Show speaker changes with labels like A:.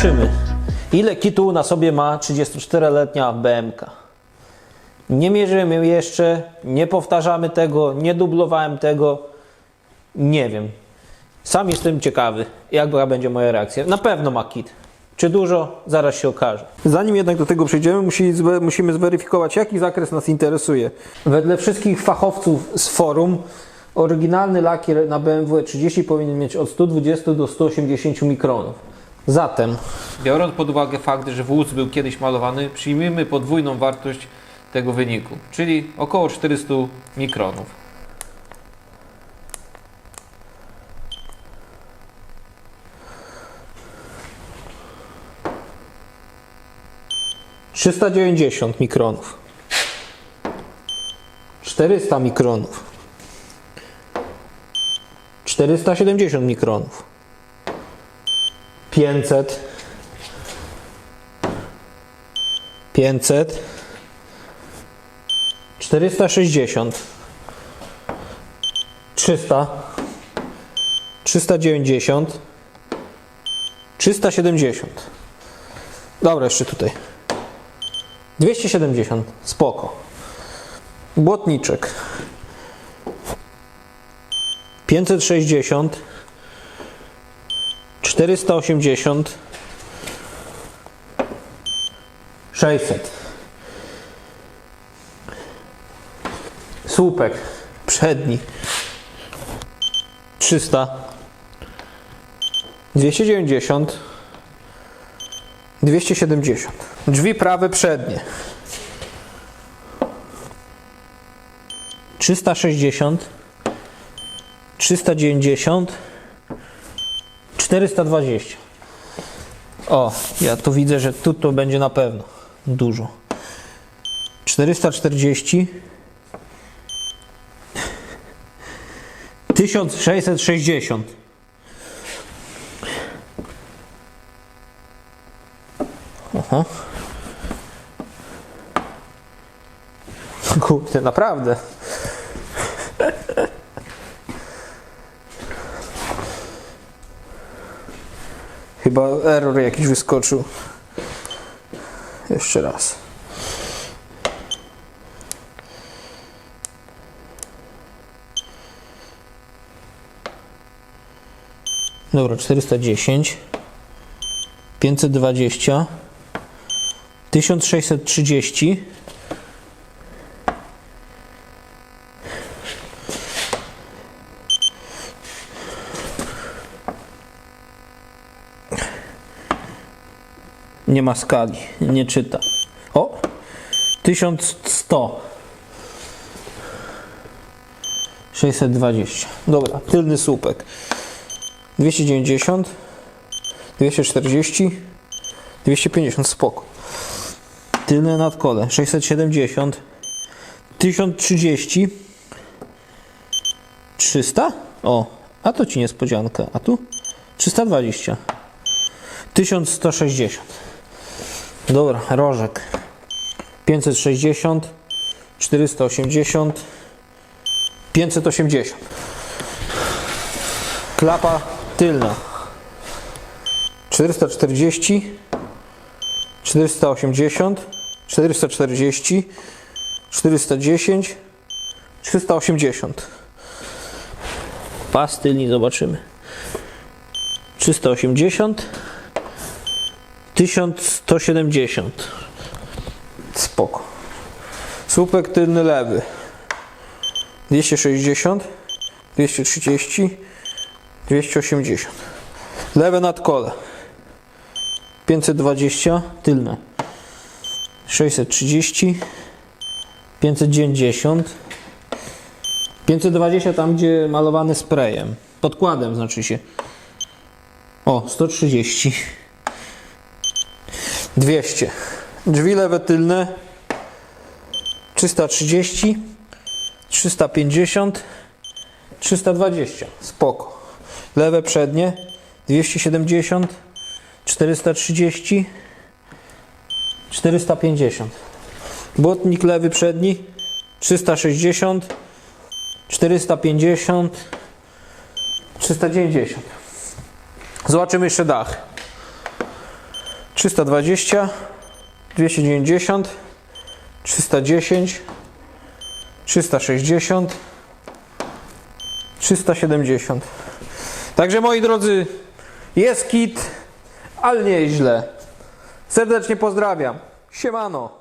A: Zobaczymy, ile kitu na sobie ma 34-letnia BMK. Nie mierzymy jeszcze, nie powtarzamy tego, nie dublowałem tego. Nie wiem. Sam jestem ciekawy, jaka będzie moja reakcja. Na pewno ma kit. Czy dużo? Zaraz się okaże. Zanim jednak do tego przejdziemy, musimy zweryfikować, jaki zakres nas interesuje. Wedle wszystkich fachowców z forum, oryginalny lakier na BMW 30 powinien mieć od 120 do 180 mikronów. Zatem, biorąc pod uwagę fakt, że wóz był kiedyś malowany, przyjmijmy podwójną wartość tego wyniku, czyli około 400 mikronów. Trzysta dziewięćdziesiąt mikronów. 400 mikronów. 470 mikronów. 500. 500. 460. 300. 390. 370. Dobra, jeszcze tutaj. 270. Spoko. Błotniczek. 560. 480. 600. Słupek przedni. 300 290 270 drzwi prawe przednie. 360 390 420 o, ja tu widzę, że tu to będzie na pewno dużo 440 1660. Oho. Kurde, naprawdę. Chyba error jakiś wyskoczył. Jeszcze raz. Dobra, 410, 520, 1630, nie ma skali, nie czyta. O, 1100. 620. Dobra, tylny słupek. 290, 240, 250, spoko. Tylne nadkole 670, 1030, 300? O, a to ci niespodzianka. A tu? 320, 1160. Dobra, rożek. 560, 480, 580. Klapa tylna. 440 480 440 410 380 pas tylni zobaczymy. 380 1170 spoko słupek tylny lewy 260 230 280. Lewe nadkole. 520. Tylne. 630. 590. 520 tam, gdzie malowany sprayem. Podkładem znaczy się. O, 130. 200. Drzwi lewe tylne. 330. 350. 320. Spoko. Lewe przednie 270, 430, 450. Błotnik lewy przedni 360, 450, 390. Zobaczymy jeszcze dach. 320, 290, 310, 360, 370. Także moi drodzy, jest kit, ale nie źle. Serdecznie pozdrawiam. Siemano.